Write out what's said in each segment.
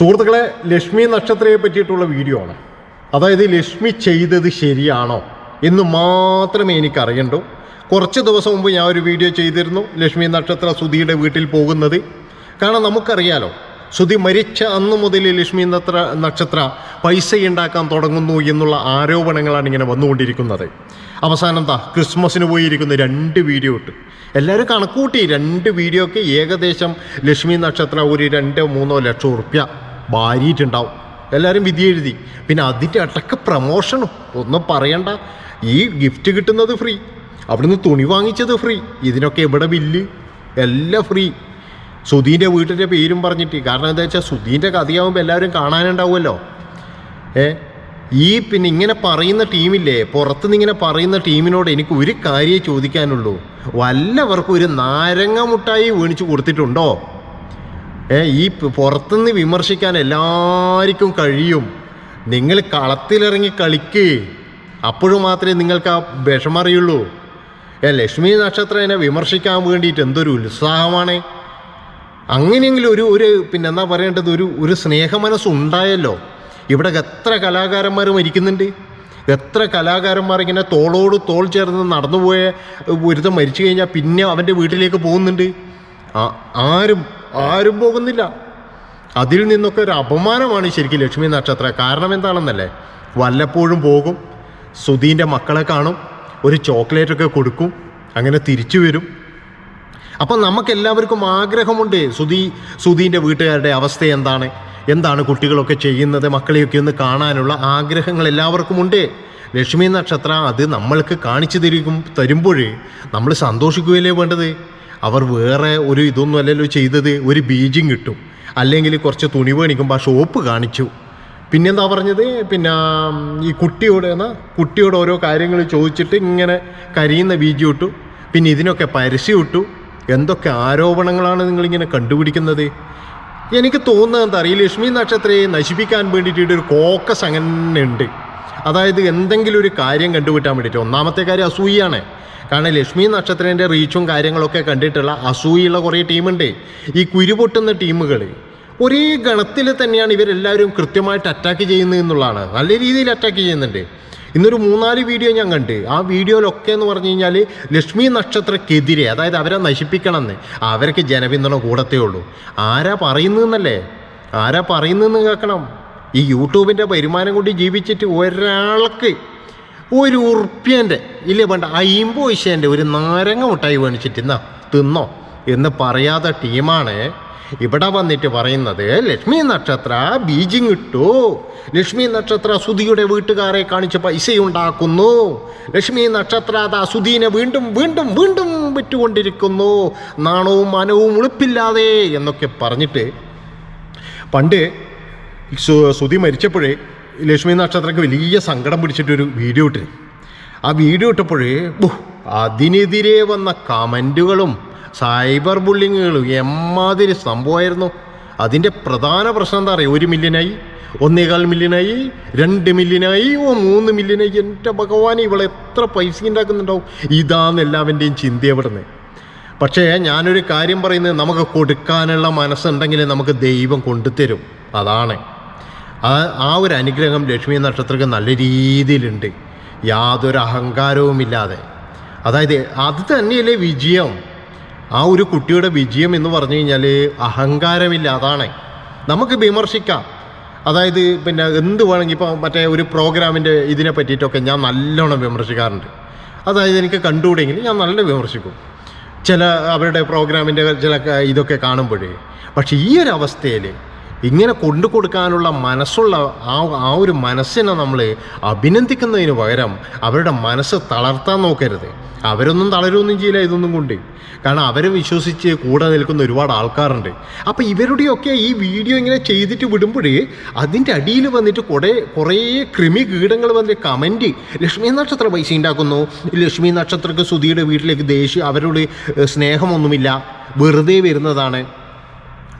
സുഹൃത്തുക്കളെ ലക്ഷ്മി നക്ഷത്രയെ പറ്റിയിട്ടുള്ള വീഡിയോ ആണ്. അതായത് ലക്ഷ്മി ചെയ്തത് ശരിയാണോ എന്ന് മാത്രമേ എനിക്കറിയണ്ടൂ. കുറച്ച് ദിവസം മുമ്പ് ഞാൻ ഒരു വീഡിയോ ചെയ്തിരുന്നു ലക്ഷ്മി നക്ഷത്ര സുധിയുടെ വീട്ടിൽ പോകുന്നത്. കാരണം നമുക്കറിയാലോ സുധി മരിച്ച അന്ന് മുതൽ ലക്ഷ്മി നത്ര നക്ഷത്ര പൈസ ഉണ്ടാക്കാൻ തുടങ്ങുന്നു എന്നുള്ള ആരോപണങ്ങളാണ് ഇങ്ങനെ വന്നുകൊണ്ടിരിക്കുന്നത്. അവസാനം എന്താ ക്രിസ്മസിന് പോയിരിക്കുന്ന രണ്ട് വീഡിയോ ഇട്ട്. എല്ലാവരും കണക്കൂട്ടി രണ്ട് വീഡിയോയ്ക്ക് ഏകദേശം ലക്ഷ്മി നക്ഷത്ര ഒരു രണ്ടോ മൂന്നോ ലക്ഷം ഉറുപ്യ വാരിയിട്ടുണ്ടാവും. എല്ലാവരും വിധി എഴുതി. പിന്നെ അതിന്റെ അടക്ക പ്രമോഷനും ഒന്നും പറയണ്ട. ഈ ഗിഫ്റ്റ് കിട്ടുന്നത് ഫ്രീ അവിടുന്ന് തുണി വാങ്ങിച്ചത് ഫ്രീ ഇതിനൊക്കെ എവിടെ ബില്ല് എല്ലാം ഫ്രീ സുധീന്റെ വീട്ടിന്റെ പേരും പറഞ്ഞിട്ട്. കാരണം എന്താ വെച്ചാൽ സുധീന്റെ കഥയാവുമ്പോൾ എല്ലാവരും കാണാനുണ്ടാവുമല്ലോ. ഏ? ഈ പിന്നെ ഇങ്ങനെ പറയുന്ന ടീമില്ലേ? പുറത്തുനിന്ന് ഇങ്ങനെ പറയുന്ന ടീമിനോട് എനിക്ക് ഒരു കാര്യമേ ചോദിക്കാനുള്ളൂ. വല്ലവർക്കും ഒരു നാരങ്ങ മുട്ടായി വീണിച്ച് കൊടുത്തിട്ടുണ്ടോ? ഈ പുറത്തുനിന്ന് വിമർശിക്കാൻ എല്ലാവർക്കും കഴിയും. നിങ്ങൾ കളത്തിലിറങ്ങി കളിക്ക്. അപ്പോഴും മാത്രമേ നിങ്ങൾക്ക് ആ വിഷമറിയുള്ളൂ ലക്ഷ്മി നക്ഷത്രനെ വിമർശിക്കാൻ വേണ്ടിയിട്ട് എന്തൊരു ഉത്സാഹമാണ്. അങ്ങനെയെങ്കിലും ഒരു ഒരു പിന്നെ എന്താ പറയേണ്ടത്? ഒരു ഒരു സ്നേഹമനസ്സുണ്ടായല്ലോ. ഇവിടെ എത്ര കലാകാരന്മാർ മരിക്കുന്നുണ്ട്. എത്ര കലാകാരന്മാർ ഇങ്ങനെ തോളോട് തോൾ ചേർന്ന് നടന്നുപോയ ഒരുത്തം മരിച്ചു കഴിഞ്ഞാൽ പിന്നെ അവന്റെ വീട്ടിലേക്ക് പോകുന്നുണ്ട്. ആരും ആരും പോകുന്നില്ല. അതിൽ നിന്നൊക്കെ ഒരു അപമാനമാണ് ശരിക്കും ലക്ഷ്മി നക്ഷത്ര. കാരണം എന്താണെന്നല്ലേ? വല്ലപ്പോഴും പോകും. സുധീന്റെ മക്കളെ കാണും. ഒരു ചോക്ലേറ്റൊക്കെ കൊടുക്കും. അങ്ങനെ തിരിച്ചു വരും. അപ്പം നമുക്കെല്ലാവർക്കും ആഗ്രഹമുണ്ട്. സുധി സുധീന്റെ വീട്ടുകാരുടെ അവസ്ഥ എന്താണ്? എന്താണ് കുട്ടികളൊക്കെ ചെയ്യുന്നത്? മക്കളെയൊക്കെ ഒന്ന് കാണാനുള്ള ആഗ്രഹങ്ങൾ എല്ലാവർക്കും ഉണ്ട്. ലക്ഷ്മി നക്ഷത്ര അത് നമ്മൾക്ക് കാണിച്ചു തരും തരുമ്പോഴേ നമ്മൾ സന്തോഷിക്കുകയല്ലേ വേണ്ടത്? അവർ വേറെ ഒരു ഇതൊന്നും അല്ലല്ലോ ചെയ്തത്. ഒരു ബീജിങ് കിട്ടും. അല്ലെങ്കിൽ കുറച്ച് തുണി മേടിക്കുമ്പോൾ ആ ഷോപ്പ് കാണിച്ചു. പിന്നെന്താ പറഞ്ഞത്? പിന്നെ ഈ കുട്ടിയോട് എന്നാ കുട്ടിയോട് ഓരോ കാര്യങ്ങൾ ചോദിച്ചിട്ട് ഇങ്ങനെ കരിയുന്ന ബീജി ഇട്ടു. പിന്നെ ഇതിനൊക്കെ പരസ്യം ഇട്ടു. എന്തൊക്കെ ആരോപണങ്ങളാണ് നിങ്ങളിങ്ങനെ കണ്ടുപിടിക്കുന്നത്? എനിക്ക് തോന്നുന്നത് എന്താ അറിയില്ല. ലക്ഷ്മി നക്ഷത്രയെ നശിപ്പിക്കാൻ വേണ്ടിയിട്ട് ഒരു കോക്കസ് അങ്ങനെ ഉണ്ട്. അതായത് എന്തെങ്കിലും ഒരു കാര്യം കണ്ടുപിടിക്കാൻ വേണ്ടിയിട്ട്. ഒന്നാമത്തെ കാര്യം അസൂയാണ് കാരണം ലക്ഷ്മി നക്ഷത്രേന്റെ റീച്ചും കാര്യങ്ങളൊക്കെ കണ്ടിട്ടുള്ള അസൂയുള്ള കുറേ ടീമുണ്ട്. ഈ കുരുപൊട്ടുന്ന ടീമുകൾ ഒരേ ഗണത്തിൽ തന്നെയാണ് ഇവരെല്ലാവരും കൃത്യമായിട്ട് അറ്റാക്ക് ചെയ്യുന്നത് എന്നുള്ളതാണ്. നല്ല രീതിയിൽ അറ്റാക്ക് ചെയ്യുന്നുണ്ട്. ഇന്നൊരു മൂന്നാൽ വീഡിയോ ഞാൻ കണ്ട്. ആ വീഡിയോയിലൊക്കെ എന്ന് പറഞ്ഞു കഴിഞ്ഞാൽ ലക്ഷ്മി നക്ഷത്രക്കെതിരെ അതായത് അവരെ നശിപ്പിക്കണമെന്ന് അവർക്ക് ജനപിന്തുണ കൂടത്തേ ഉള്ളൂ. ആരാ പറയുന്നതെന്നല്ലേ ആരാ പറയുന്നതെന്ന് കേൾക്കണം. ഈ യൂട്യൂബിന്റെ വരുമാനം കൊണ്ട് ജീവിച്ചിട്ട് ഒരാൾക്ക് ഒരു ഉറുപ്പ്യന്റെ ഇല്ലേ വേണ്ട അയിമ്പത് പൈസേന്റെ ഒരു നാരങ്ങ മുട്ടായി മേടിച്ചിട്ട് എന്നാ തിന്നോ എന്ന് പറയാത്ത ടീമാണ് ഇവിടെ വന്നിട്ട് പറയുന്നത് ലക്ഷ്മി നക്ഷത്ര ബീജിങ് ഇട്ടു. ലക്ഷ്മി നക്ഷത്ര സുധിയുടെ വീട്ടുകാരെ കാണിച്ച് പൈസയുണ്ടാക്കുന്നു ലക്ഷ്മി നക്ഷത്ര അതാ സുധീനെ വീണ്ടും വീണ്ടും വീണ്ടും വിറ്റുകൊണ്ടിരിക്കുന്നു. നാണവും മനവും ഉളുപ്പില്ലാതെ എന്നൊക്കെ പറഞ്ഞിട്ട് പണ്ട് സുധി മരിച്ചപ്പോഴേ ലക്ഷ്മി നക്ഷത്രക്ക് വലിയ സങ്കടം പിടിച്ചിട്ടൊരു വീഡിയോ ഇട്ട്. ആ വീഡിയോ ഇട്ടപ്പോഴേ അതിനെതിരെ വന്ന കമന്റുകളും സൈബർ ബുള്ളിങ്ങുകളും എമ്മാതിരി സംഭവമായിരുന്നു. അതിന്റെ പ്രധാന പ്രശ്നം എന്താ പറയുക ഒരു മില്യനായി ഒന്നേകാൽ മില്യനായി രണ്ട് മില്യനായി ഓ മൂന്ന് മില്യനായി. എന്റെ ഭഗവാൻ ഇവളെ എത്ര പൈസ ഉണ്ടാക്കുന്നുണ്ടാവും? ഇതാന്ന് എല്ലാവന്റെയും ചിന്ത എവിടുന്ന്? പക്ഷേ ഞാനൊരു കാര്യം പറയുന്നത് നമുക്ക് കൊടുക്കാനുള്ള മനസ്സുണ്ടെങ്കിൽ നമുക്ക് ദൈവം കൊണ്ടുതരും. അതാണ്. ആ ആ ഒരു അനുഗ്രഹം ലക്ഷ്മി നക്ഷത്രക്ക് നല്ല രീതിയിലുണ്ട്. യാതൊരു അഹങ്കാരവുമില്ലാതെ. അതായത് അത് തന്നെയല്ലേ വിജയം. ആ ഒരു കുട്ടിയുടെ വിജയം എന്ന് പറഞ്ഞു കഴിഞ്ഞാൽ അഹങ്കാരമില്ല അതാണ്. നമുക്ക് വിമർശിക്കാം. അതായത് പിന്നെ എന്ത് വേണമെങ്കിൽ ഇപ്പോൾ മറ്റേ ഒരു പ്രോഗ്രാമിന്റെ ഇതിനെ പറ്റിയിട്ടൊക്കെ ഞാൻ നല്ലോണം വിമർശിക്കാറുണ്ട്. അതായത് എനിക്ക് കണ്ടുകൂടെങ്കിൽ ഞാൻ നല്ല വിമർശിക്കും. ചില അവരുടെ പ്രോഗ്രാമിന്റെ ചില ഇതൊക്കെ കാണുമ്പോഴേ. പക്ഷേ ഈ ഒരു അവസ്ഥയിൽ ഇങ്ങനെ കൊണ്ടു കൊടുക്കാനുള്ള മനസ്സുള്ള ആ ആ ഒരു മനസ്സിനെ നമ്മൾ അഭിനന്ദിക്കുന്നതിന് പകരം അവരുടെ മനസ്സ് തളർത്താൻ നോക്കരുത്. അവരൊന്നും തളരുമൊന്നും ചെയ്യില്ല ഇതൊന്നും കൊണ്ട്. കാരണം അവരെ വിശ്വസിച്ച് കൂടെ നിൽക്കുന്ന ഒരുപാട് ആൾക്കാരുണ്ട്. അപ്പോൾ ഇവരുടെയൊക്കെ ഈ വീഡിയോ ഇങ്ങനെ ചെയ്തിട്ട് വിടുമ്പോഴേ അതിന്റെ അടിയിൽ വന്നിട്ട് കുറേ കുറേ കൃമി കീടങ്ങൾ വന്നിട്ട് കമന്റ് ലക്ഷ്മി നക്ഷത്ര പൈസ ഉണ്ടാക്കുന്നു. ലക്ഷ്മി നക്ഷത്രക്ക് സുധിയുടെ വീട്ടിലേക്ക് ദേഷ്യം അവരോട് സ്നേഹമൊന്നുമില്ല. വെറുതെ വരുന്നതാണ്.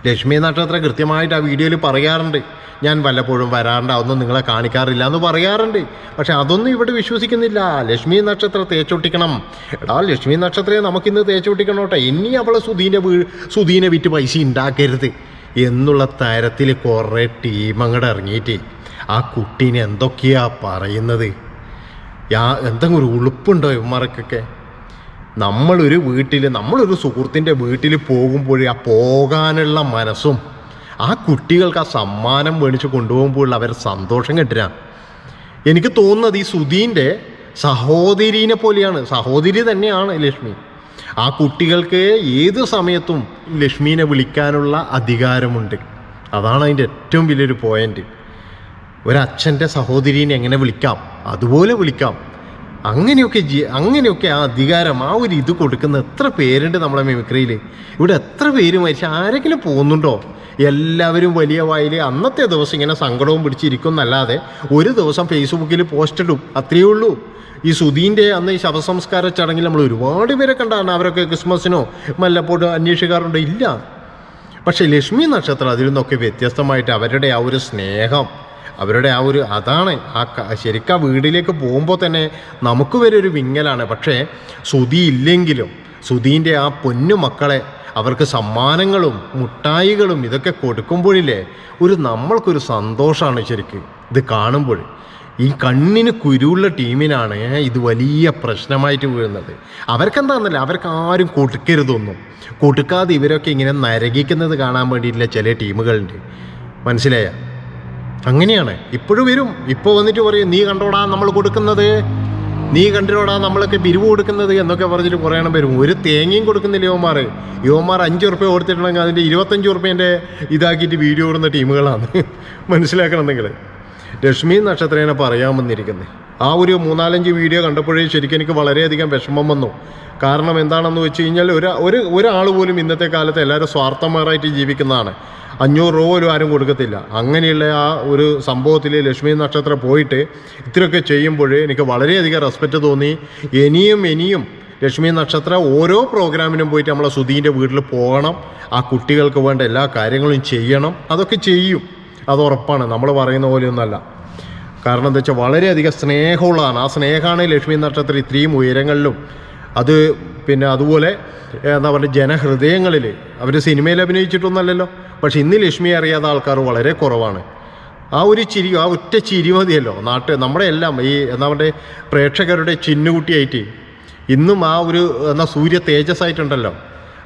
ലക്ഷ്മി നക്ഷത്ര കൃത്യമായിട്ട് ആ വീഡിയോയിൽ പറയാറുണ്ട്. ഞാൻ വല്ലപ്പോഴും വരാറുണ്ട് അതൊന്നും നിങ്ങളെ കാണിക്കാറില്ല എന്ന് പറയാറുണ്ട്. പക്ഷെ അതൊന്നും ഇവിടെ വിശ്വസിക്കുന്നില്ല. ലക്ഷ്മി നക്ഷത്രം തേച്ചൊട്ടിക്കണം. എടാ ലക്ഷ്മി നക്ഷത്രയെ നമുക്കിന്ന് തേച്ചൊട്ടിക്കണോട്ടെ. ഇനി അവളെ സുധീനെ വീ സുധീനെ വിറ്റ് പൈസ ഉണ്ടാക്കരുത് എന്നുള്ള തരത്തിൽ കുറേ ടീമങ്ങടെ ഇറങ്ങിയിട്ട്. ആ കുട്ടീനെ എന്തൊക്കെയാ പറയുന്നത്? യാ എന്തെങ്കിലും ഒരു ഉളുപ്പുണ്ടോ ഇവന്മാർക്കൊക്കെ? നമ്മളൊരു വീട്ടിൽ നമ്മളൊരു സുഹൃത്തിന്റെ വീട്ടിൽ പോകുമ്പോൾ ആ പോകാനുള്ള മനസ്സും ആ കുട്ടികൾക്ക് ആ സമ്മാനം മേടിച്ച് കൊണ്ടുപോകുമ്പോഴുള്ള അവരെ സന്തോഷം കിട്ടുക. എനിക്ക് തോന്നുന്നത് ഈ സുധീന്റെ സഹോദരീനെ പോലെയാണ്. സഹോദരി തന്നെയാണ് ലക്ഷ്മി. ആ കുട്ടികൾക്ക് ഏത് സമയത്തും ലക്ഷ്മീനെ വിളിക്കാനുള്ള അധികാരമുണ്ട്. അതാണ് അതിന്റെ ഏറ്റവും വലിയൊരു പോയിന്റ് ഒരച്ഛന്റെ സഹോദരീനെ എങ്ങനെ വിളിക്കാം? അതുപോലെ വിളിക്കാം. അങ്ങനെയൊക്കെ അങ്ങനെയൊക്കെ ആ അധികാരം ആ ഒരു ഇത് കൊടുക്കുന്ന എത്ര പേരുണ്ട് നമ്മളെ മിമിക്രിയിൽ ഇവിടെ എത്ര പേര് മരിച്ച ആരെങ്കിലും പോകുന്നുണ്ടോ? എല്ലാവരും വലിയ വായിൽ അന്നത്തെ ദിവസം ഇങ്ങനെ സങ്കടവും പിടിച്ചിരിക്കും എന്നല്ലാതെ ഒരു ദിവസം ഫേസ്ബുക്കിൽ പോസ്റ്റ് ഇടും അത്രയേ ഉള്ളൂ. ഈ സുധീന്റെ അന്ന് ഈ ശവസംസ്കാര ചടങ്ങിൽ നമ്മൾ ഒരുപാട് പേരെ കണ്ടാണ്. അവരൊക്കെ ക്രിസ്മസിനോ മല്ലപ്പോട്ടോ അന്വേഷിക്കാറുണ്ടോ. ഇല്ല. പക്ഷേ ലക്ഷ്മി നക്ഷത്രം അതിൽ നിന്നൊക്കെ വ്യത്യസ്തമായിട്ട് അവരുടെ ആ ഒരു സ്നേഹം അവരുടെ ആ ഒരു അതാണ് ആ ശരിക്കും ആ വീടിലേക്ക് പോകുമ്പോൾ തന്നെ നമുക്ക് വരെ ഒരു വിങ്ങലാണ്. പക്ഷേ സുതി ഇല്ലെങ്കിലും സുധീന്റെ ആ പൊന്നു മക്കളെ അവർക്ക് സമ്മാനങ്ങളും മുട്ടായികളും ഇതൊക്കെ കൊടുക്കുമ്പോഴില്ലേ ഒരു നമ്മൾക്കൊരു സന്തോഷമാണ് ശരിക്കും ഇത് കാണുമ്പോൾ. ഈ കണ്ണിന് കുരുള്ള ടീമിനാണ് ഇത് വലിയ പ്രശ്നമായിട്ട് വീഴുന്നത്. അവർക്കെന്താണെന്നല്ല അവർക്ക് ആരും കൊടുക്കരുതൊന്നും. കൊടുക്കാതെ ഇവരൊക്കെ ഇങ്ങനെ നരകിക്കുന്നത് കാണാൻ വേണ്ടിയിട്ടുള്ള ചില ടീമുകളുണ്ട്. മനസ്സിലായ? അങ്ങനെയാണ്. ഇപ്പോഴും വരും. ഇപ്പോൾ വന്നിട്ട് പറയും നീ കണ്ടോടാ നമ്മൾ കൊടുക്കുന്നത്? നീ കണ്ടിരോടാ നമ്മളൊക്കെ പിരിവ് കൊടുക്കുന്നത്? എന്നൊക്കെ പറഞ്ഞിട്ട് കുറേ എണ്ണം വരും. ഒരു തേങ്ങയും കൊടുക്കുന്നില്ല യുവമാർ യുവമാർ അഞ്ച് ഉറുപ്പ്യ കൊടുത്തിട്ടുണ്ടെങ്കിൽ അതിന്റെ ഇരുപത്തഞ്ച് ഉറുപ്പ്യന്റെ ഇതാക്കിയിട്ട് വീഡിയോ ഇടുന്ന ടീമുകളാണ്. മനസ്സിലാക്കണം നിങ്ങൾ ലക്ഷ്മി നക്ഷത്രേനെ പറയാൻ വന്നിരിക്കുന്നത് ആ ഒരു മൂന്നാലഞ്ച് വീഡിയോ കണ്ടപ്പോഴേ ശരിക്കും എനിക്ക് വളരെയധികം വിഷമം വന്നു. കാരണം എന്താണെന്ന് വെച്ച് കഴിഞ്ഞാൽ ഒരു ഒരു ഒരാൾ പോലും ഇന്നത്തെ കാലത്ത് എല്ലാവരും സ്വാർത്ഥമാരായിട്ട് ജീവിക്കുന്നതാണ്. അഞ്ഞൂറ് രൂപ പോലും ആരും കൊടുക്കത്തില്ല. അങ്ങനെയുള്ള ആ ഒരു സംഭവത്തിൽ ലക്ഷ്മി നക്ഷത്രം പോയിട്ട് ഇത്രയൊക്കെ ചെയ്യുമ്പോൾ എനിക്ക് വളരെയധികം റെസ്പെക്റ്റ് തോന്നി. ഇനിയും ഇനിയും ലക്ഷ്മി നക്ഷത്ര ഓരോ പ്രോഗ്രാമിനും പോയിട്ട് നമ്മളെ സുധീന്റെ വീട്ടിൽ പോകണം. ആ കുട്ടികൾക്ക് വേണ്ട എല്ലാ കാര്യങ്ങളും ചെയ്യണം. അതൊക്കെ ചെയ്യും. അത് ഉറപ്പാണ്. നമ്മൾ പറയുന്ന പോലെയൊന്നുമല്ല. കാരണം എന്താ വെച്ചാൽ വളരെയധികം സ്നേഹമുള്ളതാണ്. ആ സ്നേഹമാണ് ലക്ഷ്മി നക്ഷത്രം ഇത്രയും ഉയരങ്ങളിലും അത് പിന്നെ അതുപോലെ എന്താ പറയുക ജനഹൃദയങ്ങളിൽ അവർ സിനിമയിൽ അഭിനയിച്ചിട്ടൊന്നല്ലല്ലോ പക്ഷെ ഇന്ന് ലക്ഷ്മി അറിയാത്ത ആൾക്കാർ വളരെ കുറവാണ്. ആ ഒരു ചിരി ആ ഒറ്റ ചിരി മതിയല്ലോ. നാട്ട് നമ്മുടെ എല്ലാം ഈ എന്താ പറയുക പ്രേക്ഷകരുടെ ചിന്നുകുട്ടിയായിട്ട് ഇന്നും ആ ഒരു എന്നാ സൂര്യ തേജസ്സായിട്ടുണ്ടല്ലോ.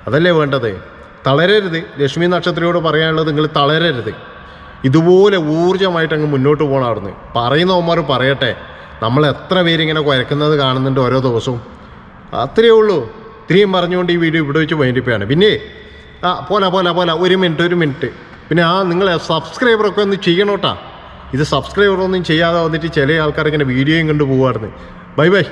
അതല്ലേ വേണ്ടത്? തളരരുത്. ലക്ഷ്മി നക്ഷത്രയോട് പറയാനുള്ളത് നിങ്ങൾ തളരരുത്. ഇതുപോലെ ഊർജമായിട്ട് അങ്ങ് മുന്നോട്ട് പോകണമായിരുന്നു പറയുന്നവന്മാർ പറയട്ടെ നമ്മൾ എത്ര പേരിങ്ങനെ കുരക്കുന്നത് കാണുന്നുണ്ട് ഓരോ ദിവസവും. അത്രയേ ഉള്ളൂ. ഇത്രയും പറഞ്ഞുകൊണ്ട് ഈ വീഡിയോ ഇവിടെ വെച്ച് വൈൻഡിപ്പാണ് പിന്നെ ആ പോലാ പോലാ പോലാ ഒരു മിനിറ്റ് ഒരു മിനിറ്റ്. പിന്നെ ആ നിങ്ങൾ സബ്സ്ക്രൈബറൊക്കെ ഒന്ന് ചെയ്യണോട്ടാ. ഇത് സബ്സ്ക്രൈബറൊന്നും ചെയ്യാതെ വന്നിട്ട് ചില ആൾക്കാർ ഇങ്ങനെ വീഡിയോയും കണ്ടു പോകുമായിരുന്നു ബൈ ബൈ.